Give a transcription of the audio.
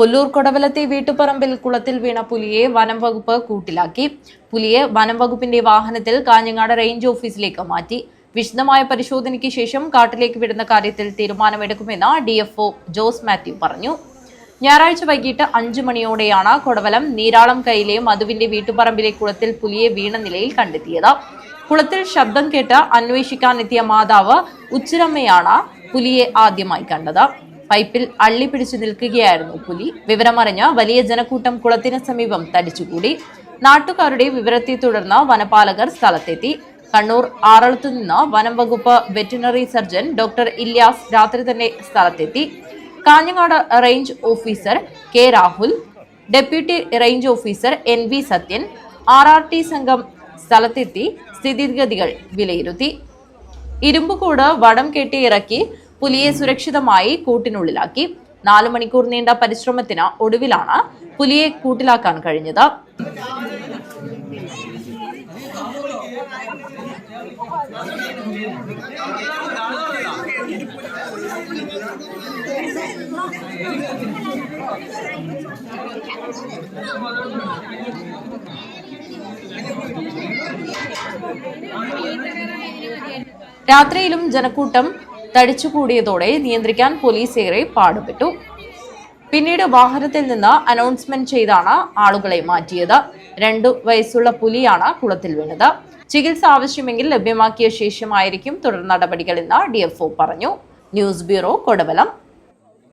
പുല്ലൂർ കൊടവലത്തെ വീട്ടുപറമ്പിൽ കുളത്തിൽ വീണ പുലിയെ വനം വകുപ്പ് കൂട്ടിലാക്കി. പുലിയെ വനം വകുപ്പിന്റെ വാഹനത്തിൽ കാഞ്ഞങ്ങാട് റേഞ്ച് ഓഫീസിലേക്ക് മാറ്റി. വിശദമായ പരിശോധനയ്ക്ക് ശേഷം കാട്ടിലേക്ക് വിടുന്ന കാര്യത്തിൽ തീരുമാനമെടുക്കുമെന്ന് ഡിഎഫ്ഒ ജോസ് മാത്യു പറഞ്ഞു. ഞായറാഴ്ച വൈകിട്ട് അഞ്ചു മണിയോടെയാണ് കൊടവലം നീരാളം കൈയിലെ മധുവിന്റെ വീട്ടുപറമ്പിലെ കുളത്തിൽ പുലിയെ വീണ നിലയിൽ കണ്ടെത്തിയത്. കുളത്തിൽ ശബ്ദം കേട്ട് അന്വേഷിക്കാനെത്തിയ മാതാവ് ഉച്ചിരമ്മയാണ് പുലിയെ ആദ്യമായി കണ്ടത്. പൈപ്പിൽ അള്ളി പിടിച്ചു നിൽക്കുകയായിരുന്നു പുലി. വിവരമറിഞ്ഞ വലിയ ജനക്കൂട്ടം കുളത്തിന് സമീപം തടിച്ചുകൂടി. നാട്ടുകാരുടെ വിവരത്തെ തുടർന്ന് വനപാലകർ സ്ഥലത്തെത്തി. കണ്ണൂർ ആറളത്തു നിന്ന് വനം വകുപ്പ് വെറ്റിനറി സർജൻ ഡോക്ടർ ഇല്യാസ് രാത്രി തന്നെ സ്ഥലത്തെത്തി. Kanhangad range officer K Rahul deputy range officer N V Sathyan R R T സംഘം സ്ഥലത്തെത്തി സ്ഥിതിഗതികൾ വിലയിരുത്തി. ഇരുമ്പുകൂട് വടം കെട്ടി ഇറക്കി പുലിയെ സുരക്ഷിതമായി കൂട്ടിനുള്ളിലാക്കി. നാല് മണിക്കൂർ നീണ്ട പരിശ്രമത്തിന് ഒടുവിലാണ് പുലിയെ കൂട്ടിലാക്കാൻ കഴിഞ്ഞത്. രാത്രിയിലും ജനക്കൂട്ടം തടിച്ചുകൂടിയതോടെ നിയന്ത്രിക്കാൻ പോലീസ് ഏറെ പാടുപെട്ടു. പിന്നീട് വാഹനത്തിൽ നിന്ന് അനൗൺസ്മെന്റ് ചെയ്താണ് ആളുകളെ മാറ്റിയത്. രണ്ടു വയസ്സുള്ള പുലിയാണ് കുളത്തിൽ വീണത്. ചികിത്സ ആവശ്യമെങ്കിൽ ലഭ്യമാക്കിയ ശേഷമായിരിക്കും തുടർ നടപടികളെന്ന് ഡിഎഫ്ഒ പറഞ്ഞു. News bureau Kodavalam.